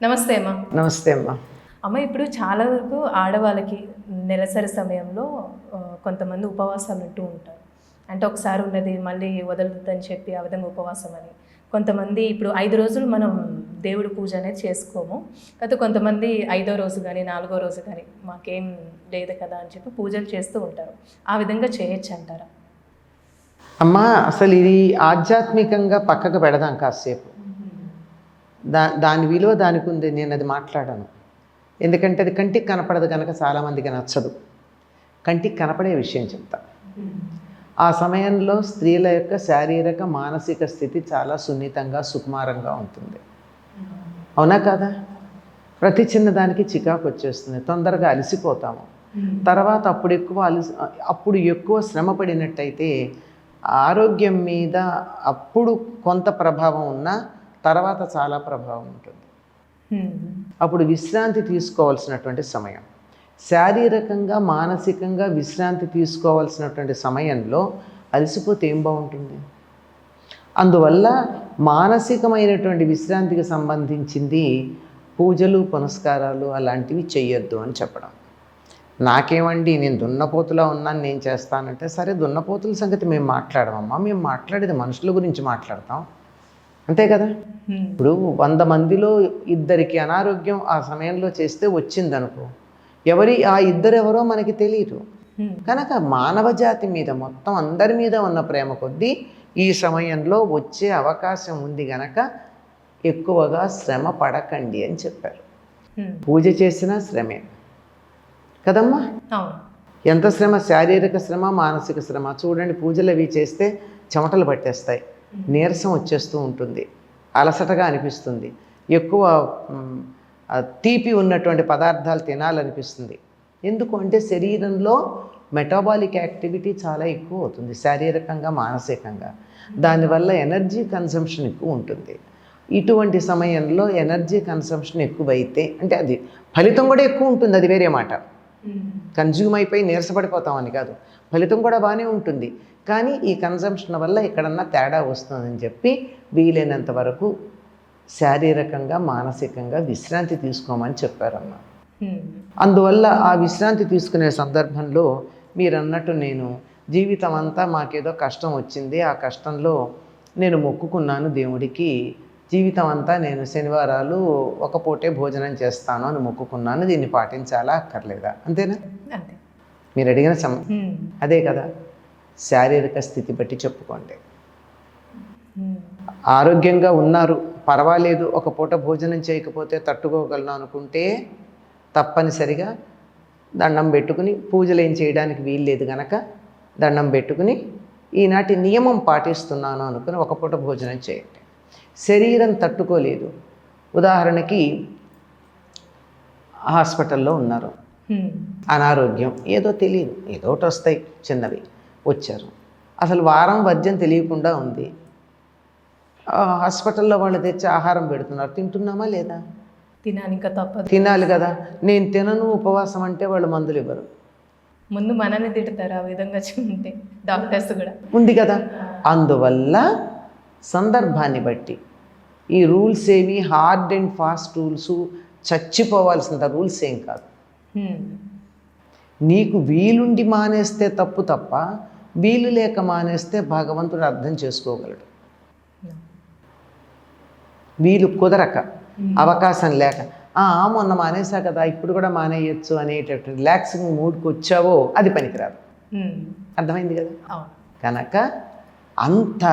నమస్తే అమ్మా. నమస్తే అమ్మా. అమ్మ ఇప్పుడు చాలా వరకు ఆడవాళ్ళకి నెలసరి సమయంలో కొంతమంది ఉపవాసాలు ఉంటూ ఉంటారు. అంటే ఒకసారి ఉన్నది మళ్ళీ వదలదని చెప్పి ఆ విధంగా ఉపవాసం అని. కొంతమంది ఇప్పుడు ఐదు రోజులు మనం దేవుడి పూజ అనేది చేసుకోము. కాకపోతే కొంతమంది ఐదో రోజు కానీ నాలుగో రోజు కానీ మాకేం లేదు కదా అని చెప్పి పూజలు చేస్తూ ఉంటారు. ఆ విధంగా చేయొచ్చు అంటారా? అమ్మా అసలు ఇది ఆధ్యాత్మికంగా పక్కకు పెడదాం కాసేపు. దా దాని విలువ దానికి ఉంది నేను అది మాట్లాడాను. ఎందుకంటే అది కంటికి కనపడదు కనుక చాలామందికి నచ్చదు. కంటికి కనపడే విషయం చెప్తా. ఆ సమయంలో స్త్రీల యొక్క శారీరక మానసిక స్థితి చాలా సున్నితంగా సుకుమారంగా ఉంటుంది. అవునా కదా? ప్రతి చిన్నదానికి చికాకు వచ్చేస్తుంది. తొందరగా అలసిపోతాము. తర్వాత అప్పుడు ఎక్కువ అలసి అప్పుడు ఎక్కువ శ్రమ పడినట్టయితే ఆరోగ్యం మీద అప్పుడు కొంత ప్రభావం ఉన్నా తర్వాత చాలా ప్రభావం ఉంటుంది. అప్పుడు విశ్రాంతి తీసుకోవాల్సినటువంటి సమయం. శారీరకంగా మానసికంగా విశ్రాంతి తీసుకోవాల్సినటువంటి సమయంలో అలసిపోతే ఏం బాగుంటుంది? అందువల్ల మానసికమైనటువంటి విశ్రాంతికి సంబంధించింది పూజలు పునస్కారాలు అలాంటివి చెయ్యొద్దు అని చెప్పడం. నాకేమండి నేను దున్నపోతులా ఉన్నాను నేను చేస్తానంటే సరే దున్నపోతుల సంగతి మేము మాట్లాడమమ్మా మేము మాట్లాడేది మనుషుల గురించి మాట్లాడతాం. అంతే కదా. ఇప్పుడు వంద మందిలో ఇద్దరికి అనారోగ్యం ఆ సమయంలో చేస్తే వచ్చిందనుకో ఎవరి ఆ ఇద్దరెవరో మనకి తెలియదు. కనుక మానవ జాతి మీద మొత్తం అందరి మీద ఉన్న ప్రేమ కొద్దీ ఈ సమయంలో వచ్చే అవకాశం ఉంది గనక ఎక్కువగా శ్రమ పడకండి అని చెప్పారు. పూజ చేసినా శ్రమే. కదమ్మా? ఎంత శ్రమ? శారీరక శ్రమ మానసిక శ్రమ? చూడండి పూజలు అవి చేస్తే చెమటలు పట్టేస్తాయి. నీరసం వచ్చేస్తూ ఉంటుంది. అలసటగా అనిపిస్తుంది. ఎక్కువ తీపి ఉన్నటువంటి పదార్థాలు తినాలనిపిస్తుంది. ఎందుకు అంటే శరీరంలో మెటాబాలిక్ యాక్టివిటీ చాలా ఎక్కువ అవుతుంది. శారీరకంగా మానసికంగా. దానివల్ల ఎనర్జీ కన్సంప్షన్ ఎక్కువ ఉంటుంది. ఇటువంటి సమయంలో ఎనర్జీ కన్సంప్షన్ ఎక్కువైతే అంటే అది ఫలితం కూడా ఎక్కువ ఉంటుంది అది వేరే మాట. కన్జ్యూమ్ అయిపోయి నీరసపడిపోతామని కాదు. ఫలితం కూడా బాగానే ఉంటుంది. కానీ ఈ కన్జంప్షన్ వల్ల ఎక్కడన్నా తేడా వస్తుందని చెప్పి వీలైనంత వరకు శారీరకంగా మానసికంగా విశ్రాంతి తీసుకోమని చెప్పారమ్మ. హ్మ్. అందువల్ల ఆ విశ్రాంతి తీసుకునే సందర్భంలో మీరు అన్నట్టు నేను జీవితం అంతా మాకేదో కష్టం వచ్చింది. ఆ కష్టంలో నేను మొక్కుకున్నాను దేవుడికి. జీవితం అంతా నేను శనివారాలు ఒక పూటే భోజనం చేస్తాను అని మొక్కుకున్నాను. దీన్ని పాటించాలా అక్కర్లేదా? అంతేనా? అంతే. మీరు అడిగిన సమ. అదే కదా. శారీరక స్థితి బట్టి చెప్పుకోండి. ఆరోగ్యంగా ఉన్నారు. పర్వాలేదు. ఒక పూట భోజనం చేయకపోతే తట్టుకోగలను అనుకుంటే తప్పనిసరిగా దండం పెట్టుకుని పూజలు ఏం చేయడానికి వీల్లేదు గనక దండం పెట్టుకుని ఈనాటి నియమం పాటిస్తున్నాను అనుకుని ఒక పూట భోజనం చేయండి. శరీరం తట్టుకోలేదు. ఉదాహరణకి హాస్పిటల్లో ఉన్నారు. అనారోగ్యం ఏదో తెలియదు. ఏదో ఒకటి వస్తాయి చిన్నవి. వచ్చారు. అసలు వారం వర్జం తెలియకుండా ఉంది. హాస్పిటల్లో వాళ్ళు తెచ్చి ఆహారం పెడుతున్నారు. తింటున్నామా లేదా? తినాలి ఇంకా తప్పదు. తినాలి కదా. నేను తినను ఉపవాసం అంటే వాళ్ళు మందులు ఇవ్వరు. ముందు మనల్ని తిడతారు ఆ విధంగా ఉంటే డాక్టర్స్ కూడా. ఉంది కదా. అందువల్ల సందర్భాన్ని బట్టి ఈ రూల్స్ ఏమి హార్డ్ అండ్ ఫాస్ట్ రూల్స్ చచ్చిపోవాల్సినంత రూల్స్ ఏం కాదు. నీకు వీలుండి మానేస్తే తప్పు తప్ప వీలు లేక మానేస్తే భగవంతుడు అర్థం చేసుకోగలడు. వీలు కుదరక అవకాశం లేక "ఆ, మొన్న మానేసా కదా ఇప్పుడు కూడా మానేయచ్చు అనేటటువంటి రిలాక్సింగ్ మూడ్కి వచ్చావో అది పనికిరాదు. అర్థమైంది కదా? కనుక అంత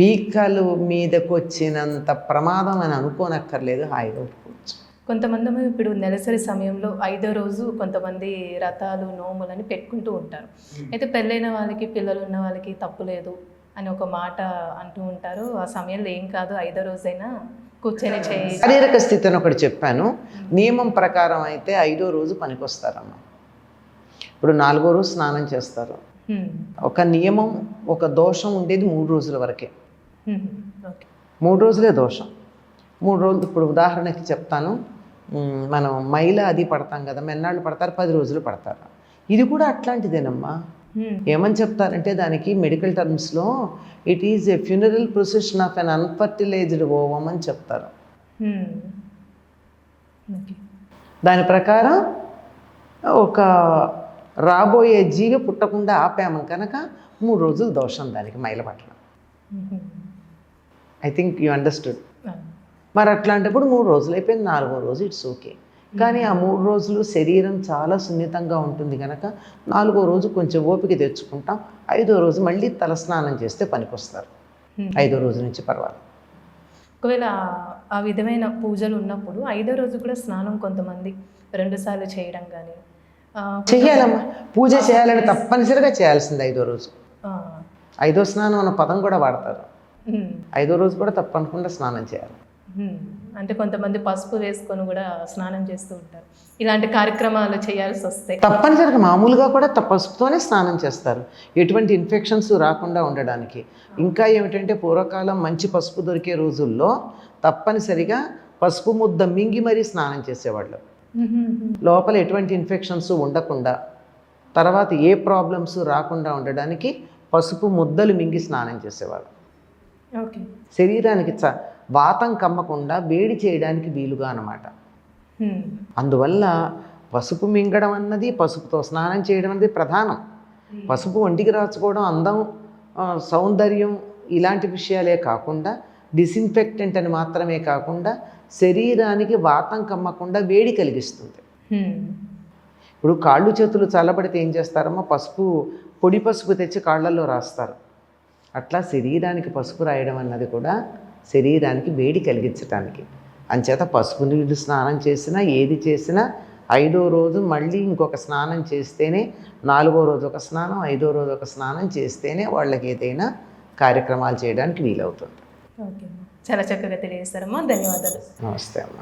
పీకలు మీదకు వచ్చినంత ప్రమాదం అని అనుకోనక్కర్లేదు హాయిగా ఒప్పుకోవచ్చు. కొంతమంది ఇప్పుడు నెలసరి సమయంలో ఐదో రోజు కొంతమంది రథాలు నోములని పెట్టుకుంటూ ఉంటారు. అయితే పెళ్ళైన వాళ్ళకి పిల్లలు ఉన్న వాళ్ళకి తప్పు లేదు అని ఒక మాట అంటూ ఉంటారు. ఆ సమయంలో ఏం కాదు ఐదో రోజైనా కూర్చొని చేయి. శారీరక స్థితి అని ఒకటి చెప్పాను. నియమం ప్రకారం అయితే ఐదో రోజు పనికొస్తారమ్మ. ఇప్పుడు నాలుగో రోజు స్నానం చేస్తారు. ఒక నియమం ఒక దోషం ఉండేది మూడు రోజుల వరకే. మూడు రోజులే దోషం. మూడు రోజులు ఇప్పుడు ఉదాహరణకి చెప్తాను. మనం మైల అది పడతాం కదా మెన్నాళ్ళు పడతారు పది రోజులు పడతారు. ఇది కూడా అట్లాంటిదేనమ్మా. హ్మ్. ఏమని చెప్తారంటే దానికి medical టర్మ్స్లో it is a funeral procession of an unfertilized ovum అని చెప్తారు. ఓకే దాని ప్రకారం ఒక రాబోయే జీవి పుట్టకుండా ఆపాము కనుక మూడు రోజులు దోషం దానికి మైలపట్టడం మ్మ్. I think you understood. మరి అట్లాంటప్పుడు మూడు రోజులు అయిపోయింది నాలుగో రోజు ఇట్స్ ఓకే కానీ ఆ మూడు రోజులు శరీరం చాలా సున్నితంగా ఉంటుంది కనుక నాలుగో రోజు కొంచెం ఓపిక తెచ్చుకుంటాం ఐదో రోజు మళ్ళీ తలస్నానం చేస్తే పనికొస్తారు. మ్మ్. ఐదో రోజు నుంచి పర్వాలేదు. ఒకవేళ ఆ- ఆ విధమైన పూజలు ఉన్నప్పుడు ఐదో రోజు కూడా స్నానం కొంతమంది రెండుసార్లు చేయడం కానీ చెయ్యాలమ్మా. పూజ చేయాలని తప్పనిసరిగా చేయాల్సింది ఐదో రోజు. ఐదో స్నానం అన్న పదం కూడా వాడతారు. ఐదో రోజు కూడా తప్పకుండా స్నానం చేయాలి. అంటే కొంతమంది పసుపు వేసుకొని కూడా స్నానం చేస్తూ ఉంటారు. ఇలాంటి కార్యక్రమాలు చేయాల్సి వస్తాయి తప్పనిసరిగా మామూలుగా కూడా పసుపుతోనే స్నానం చేస్తారు. ఎటువంటి ఇన్ఫెక్షన్స్ రాకుండా ఉండడానికి. ఇంకా ఏమిటంటే పూర్వకాలం మంచి పసుపు దొరికే రోజుల్లో తప్పనిసరిగా పసుపు ముద్ద మింగి మరీ స్నానం చేసేవాళ్ళు. లోపల ఎటువంటి ఇన్ఫెక్షన్స్ ఉండకుండా తర్వాత ఏ ప్రాబ్లమ్స్ రాకుండా ఉండడానికి పసుపు ముద్దలు మింగి స్నానం చేసేవాళ్ళు. శరీరానికి చ వాతం కమ్మకుండా వేడి చేయడానికి వీలుగా అన్నమాట. అందువల్ల పసుపు మింగడం అన్నది పసుపుతో స్నానం చేయడం అన్నది ప్రధానం. పసుపు ఒంటికి రాచుకోవడం అందం సౌందర్యం ఇలాంటి విషయాలే కాకుండా డిసిన్ఫెక్టెంట్ అని మాత్రమే కాకుండా శరీరానికి వాతం కమ్మకుండా వేడి కలిగిస్తుంది. ఇప్పుడు కాళ్ళు చేతులు చల్లబడితే ఏం చేస్తారమ్మా? పసుపు పొడి పసుపు తెచ్చి కాళ్ళల్లో రాస్తారు. అట్లా శరీరానికి పసుపు రాయడం అన్నది కూడా శరీరానికి వేడి కలిగించటానికి. అంచేత పసుపు నీళ్ళు స్నానం చేసినా ఏది చేసినా ఐదో రోజు మళ్ళీ ఇంకొక స్నానం చేస్తేనే నాలుగో రోజు ఒక స్నానం ఐదో రోజు ఒక స్నానం చేస్తేనే వాళ్ళకి ఏదైనా కార్యక్రమాలు చేయడానికి వీలవుతుంది. ఓకే చాలా చక్కగా తెలియజేస్తారమ్మా ధన్యవాదాలు. నమస్తే అమ్మా.